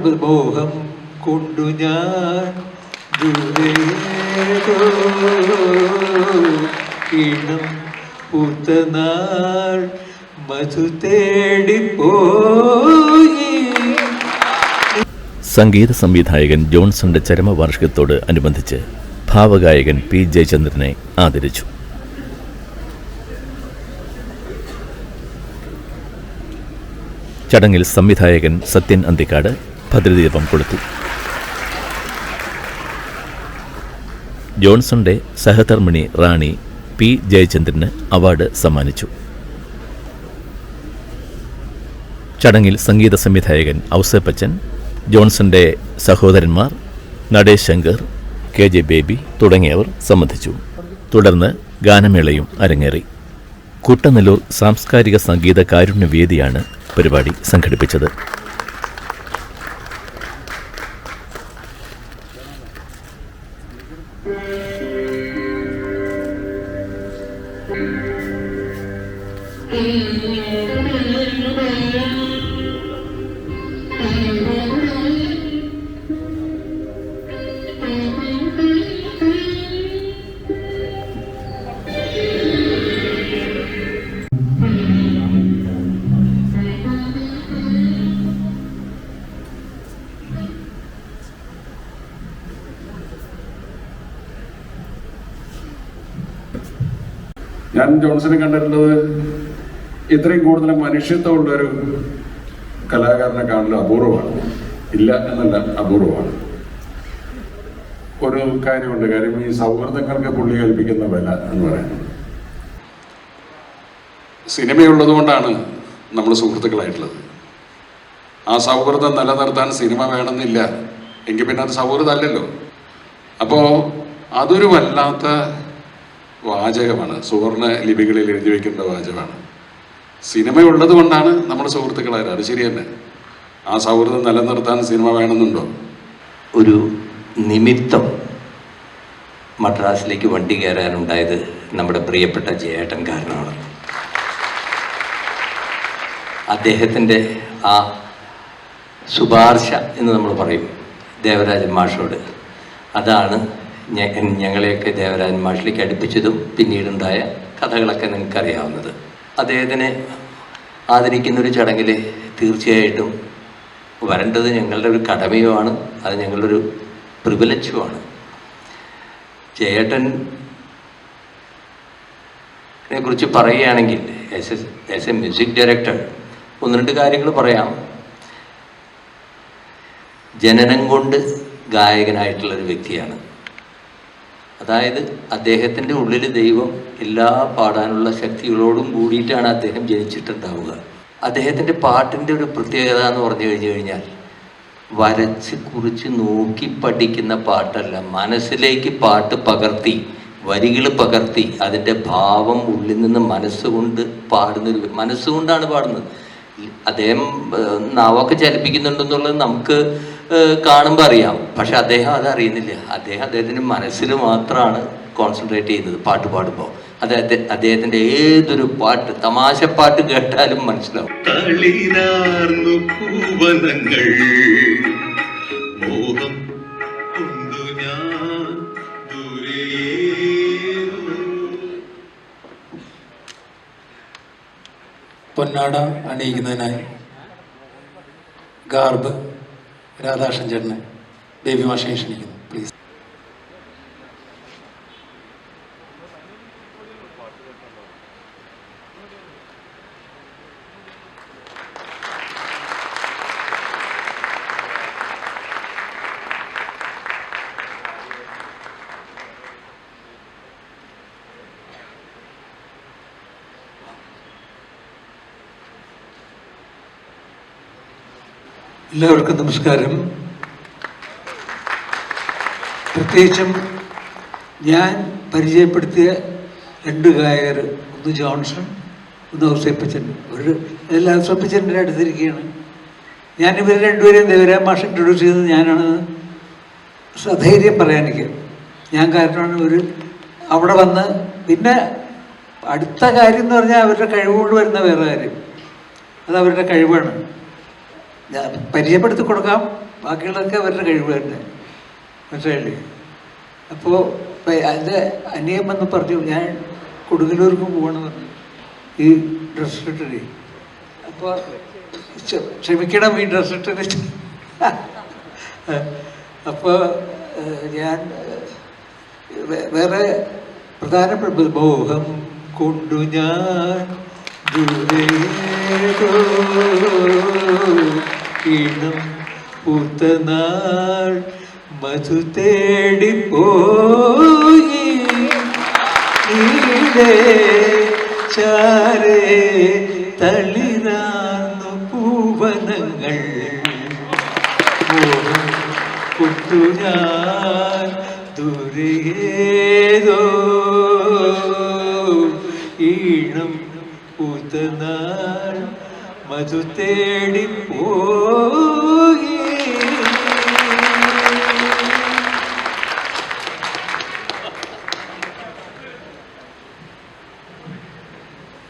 മോഹം കൊണ്ടു ഞാൻ ഈണം പൂത്തനാൾ മധു തേടിപ്പോയി. സംഗീത സംവിധായകൻ ജോൺസന്റെ ചരമവാർഷികത്തോട് അനുബന്ധിച്ച് ഭാവഗായകൻ പി ജയചന്ദ്രനെ ആദരിച്ചു. ചടങ്ങിൽ സംവിധായകൻ സത്യൻ അന്തിക്കാട് ഭദ്രദീപം കൊടുത്തു ജോൺസന്റെ സഹധർമ്മിണി റാണി പി. ജയചന്ദ്രന് അവാർഡ് സമ്മാനിച്ചു. ചടങ്ങിൽ സംഗീത സംവിധായകൻ ഔസേപ്പച്ചൻ ജോൺസന്റെ സഹോദരന്മാർ നടേശ് ശങ്കർ കെ. ജെ. ബേബി തുടങ്ങിയവർ സംബന്ധിച്ചു. തുടർന്ന് ഗാനമേളയും അരങ്ങേറി. കുട്ടനെല്ലൂർ സാംസ്കാരിക സംഗീത കാരുണ്യ വേദിയാണ് പരിപാടി സംഘടിപ്പിച്ചത്. ഞാൻ ജോൺസനെ കണ്ടിട്ടുള്ളത് ഇത്രയും കൂടുതൽ മനുഷ്യത്വമുള്ള ഒരു കലാകാരനെ കാണൽ അപൂർവമാണ്. ഇല്ല എന്നല്ല അപൂർവമാണ്. ഒരു കാര്യമുണ്ട് കാര്യം ഈ സൗഹൃദങ്ങൾക്ക് പുള്ളി കൽപ്പിക്കുന്ന വില എന്ന് പറയുന്നത്. സിനിമയുള്ളത് കൊണ്ടാണ് നമ്മൾ സുഹൃത്തുക്കളായിട്ടുള്ളത്. ആ സൗഹൃദം നിലനിർത്താൻ സിനിമ വേണമെന്നില്ല. എങ്കിൽ പിന്നെ അത് സൗഹൃദമല്ലല്ലോ. അപ്പോൾ അതൊരു വല്ലാത്ത വാചകമാണ്. സുവർണ ലിപികളിൽ എഴുതി വയ്ക്കേണ്ട വാചകമാണ്. സിനിമ ഉള്ളത് കൊണ്ടാണ് നമ്മുടെ സുഹൃത്തുക്കളായത്. അത് ശരി തന്നെ. ആ സൗഹൃദം നിലനിർത്താൻ സിനിമ വേണമെന്നുണ്ടോ? ഒരു നിമിത്തം മദ്രാസിലേക്ക് വണ്ടി കയറാനുണ്ടായത് നമ്മുടെ പ്രിയപ്പെട്ട ജയേട്ടൻ കാരണമാണ്. അദ്ദേഹത്തിന്റെ ആ ശുപാർശ എന്ന് നമ്മൾ പറയും ദേവരാജൻ മാഷോട്. അതാണ് ഞങ്ങളെയൊക്കെ ദേവരാജൻ മാഷിലേക്ക് അടുപ്പിച്ചതും പിന്നീടുണ്ടായ കഥകളൊക്കെ നിങ്ങൾക്കറിയാവുന്നത്. അദ്ദേഹത്തിനെ ആദരിക്കുന്ന ഒരു ചടങ്ങിൽ തീർച്ചയായിട്ടും വരേണ്ടത് ഞങ്ങളുടെ ഒരു കടമയുമാണ് അത് ഞങ്ങളുടെ ഒരു പ്രിവിലജുമാണ് ജയേട്ടൻ കുറിച്ച് പറയുകയാണെങ്കിൽ as a as a music director ഒന്ന് രണ്ട് കാര്യങ്ങൾ പറയാം. ജനനം കൊണ്ട് ഗായകനായിട്ടുള്ളൊരു വ്യക്തിയാണ്. അതായത് അദ്ദേഹത്തിന്റെ ഉള്ളിൽ ദൈവം എല്ലാ പാടാനുള്ള ശക്തികളോടും കൂടിയിട്ടാണ് അദ്ദേഹം ജനിച്ചിട്ടുണ്ടാവുക. അദ്ദേഹത്തിന്റെ പാട്ടിന്റെ ഒരു പ്രത്യേകത എന്ന് പറഞ്ഞു കഴിഞ്ഞു കഴിഞ്ഞാൽ വരച്ച് കുറിച്ച് നോക്കി പഠിക്കുന്ന പാട്ടല്ല. മനസ്സിലേക്ക് പാട്ട് പകർത്തി വരികൾ പകർത്തി അതിന്റെ ഭാവം ഉള്ളിൽ നിന്ന് മനസ്സുകൊണ്ട് പാടുന്നൊരു മനസ്സുകൊണ്ടാണ് പാടുന്നത്. അദ്ദേഹം നാവൊക്കെ ചലിപ്പിക്കുന്നുണ്ടെന്നുള്ളത് നമുക്ക് കാണുമ്പോൾ അറിയാം. പക്ഷെ അദ്ദേഹം അത് അറിയുന്നില്ല. അദ്ദേഹം അദ്ദേഹത്തിന്റെ മനസ്സിൽ മാത്രമാണ് കോൺസെൻട്രേറ്റ് ചെയ്യുന്നത് പാട്ട് പാടുമ്പോൾ അദ്ദേഹത്തെ അദ്ദേഹത്തിന്റെ ഏതൊരു പാട്ട് തമാശ പാട്ട് കേട്ടാലും മനസ്സിലാവും. പൊന്നാട അണിയിക്കുന്നതിനായി ഗാർബ് രാധാകൃഷ്ണൻ ചേട്ടനെ ബേബി മാഷയെ ക്ഷണിക്കുന്നു. എല്ലാവർക്കും നമസ്കാരം. പ്രത്യേകിച്ചും ഞാൻ പരിചയപ്പെടുത്തിയ രണ്ട് ഗായകർ ഒന്ന് ജോൺസൺ ഒന്ന് ഔസേപ്പച്ചൻ. ഒരു എല്ലാ ഔസേപ്പച്ചന്റെ അടുത്തിരിക്കുകയാണ്. ഞാൻ ഇവർ രണ്ടുപേരെയും ദേവരാം മാഷ് ഇൻട്രൊഡ്യൂസ് ചെയ്തത് ഞാനാണ്. സധൈര്യം പറയാൻ എനിക്ക്. ഞാൻ കാരണമാണ് ഇവർ അവിടെ വന്ന് പിന്നെ അടുത്ത കാര്യം എന്ന് പറഞ്ഞാൽ അവരുടെ കഴിവുകൊണ്ട് വരുന്ന വേറെ കാര്യം. അത് അവരുടെ കഴിവാണ്. പരിചയപ്പെടുത്തി കൊടുക്കാം. ബാക്കിയുള്ളതൊക്കെ അവരുടെ കഴിവ് തന്നെ. മനസ്സിലായില്ലേ? അപ്പോൾ അതിന്റെ അനിയം വന്ന് പറഞ്ഞു ഞാൻ കൊടുങ്ങല്ലൂർക്ക് പോകണമെന്ന് പറഞ്ഞു. ഈ ഡ്രസ് ഇട്ടിട്ട്. അപ്പോൾ ക്ഷമിക്കണം ഈ ഡ്രസ് ഇട്ടിട്ട്. അപ്പോൾ ഞാൻ വേറെ പ്രധാനപ്പെട്ട മോഹം കൊണ്ടു ഞാൻ ദൂരേതോ ഈണം പൂത്തനാൾ മധു തേടിപ്പോയി. പോയി ചാരേ തളിരാന്നു പൂവനങ്ങൾ. കൊണ്ടു ഞാൻ ദൂരേതോ ഈണം പൂത്തനാൾ മധു തേടിപ്പോയി